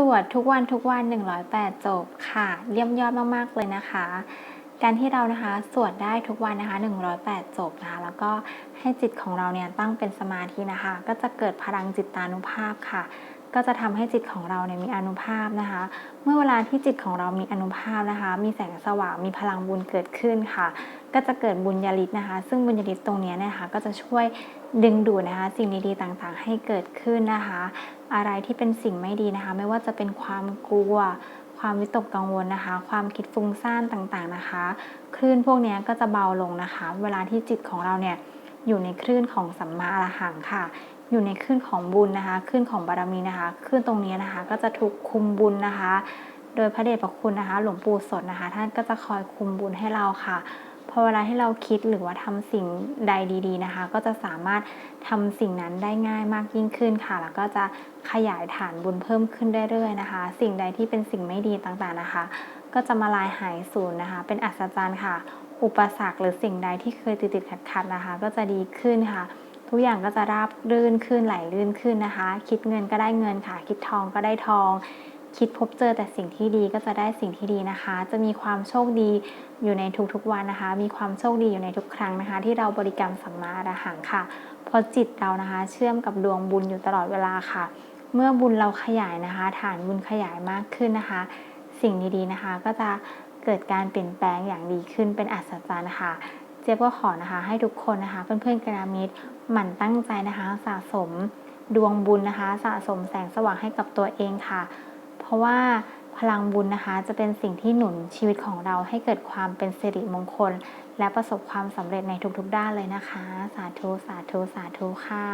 สวดทุกวันทุกวัน 108 จบค่ะเยี่ยมยอดมากๆเลยนะคะ การที่เรานะคะสวดได้ทุกวันนะคะ 108 จบนะคะ แล้วก็ให้จิตของเราเนี่ยตั้งเป็นสมาธินะคะ ก็จะเกิดพลังจิตตานุภาพค่ะ ก็จะทำให้จิตของเราเนี่ยมีอนุภาพนะคะ เมื่อเวลาที่จิตของเรามีอนุภาพนะคะ มีแสงสว่างมีพลังบุญเกิดขึ้นค่ะ ก็จะเกิดบุญญาลิศนะคะ ซึ่งบุญญาลิศตรงนี้นะคะก็จะช่วยดึงดูดนะคะ สิ่งดีๆต่างๆ ให้เกิดขึ้นนะคะ อะไรที่เป็นสิ่งไม่ดีนะคะ ไม่ว่าจะเป็นความกลัวความวิตกกังวลนะคะ ความคิดฟุ้งซ่านต่างๆนะคะ คลื่นพวกนี้ก็จะเบาลงนะคะ เวลาที่จิตของเราเนี่ยอยู่ในคลื่นของสัมมาอรหังค่ะ อยู่ในคลื่นของบุญนะคะคลื่นของบารมีนะคะคลื่นตรงนี้นะคะ ก็จะถูกคุมบุญนะคะ โดยพระเดชพระคุณนะคะ หลวงปู่สดนะคะ ท่านก็จะคอยคุมบุญให้เราค่ะพอเวลาที่เราคิดหรือว่าทำสิ่งใดดี ๆนะคะ ก็จะสามารถทำสิ่งนั้นได้ง่ายมากยิ่งขึ้นค่ะ แล้วก็จะขยายฐานบุญเพิ่มขึ้นเรื่อยๆนะคะ สิ่งใดที่เป็นสิ่งไม่ดีต่างๆนะคะ ก็จะมาลายหายสูญนะคะ เป็นอัศจรรย์ค่ะ อุปสรรคหรือสิ่งใดที่เคยติดติดขัดๆนะคะ ก็จะดีขึ้นค่ะ ทุกอย่างก็จะราบรื่นขึ้นไหลลื่นขึ้นนะคะ คิดเงินก็ได้เงินค่ะ คิดทองก็ได้ทอง คิดพบเจอแต่สิ่งที่ดีก็จะได้สิ่งที่ดีนะคะ จะมีความโชคดีอยู่ในทุกๆวันนะคะ มีความโชคดีอยู่ในทุกครั้งนะคะ ที่เราบริกรรมสัมมาอรหังค่ะเพราะจิตเรานะคะ เชื่อมกับดวงบุญอยู่ตลอดเวลาค่ะ เมื่อบุญเราขยายนะคะ ฐานบุญขยายมากขึ้นนะคะ สิ่งดีๆนะคะ ก็จะเกิดการเปลี่ยนแปลงอย่างดีขึ้นเป็นอัศจรรย์ค่ะ เจี๊ยบก็ขอนะคะให้ทุกคนนะคะ เพื่อนๆกระมิตรหมั่นตั้งใจนะคะสะสมดวงบุญนะคะ สะสมแสงสว่างให้กับตัวเองค่ะ เพราะว่าพลังบุญนะคะ จะเป็นสิ่งที่หนุนชีวิตของเราให้เกิดความเป็นสิริมงคล และประสบความสำเร็จในทุกๆด้านเลยนะคะ สาธุสาธุสาธุค่ะ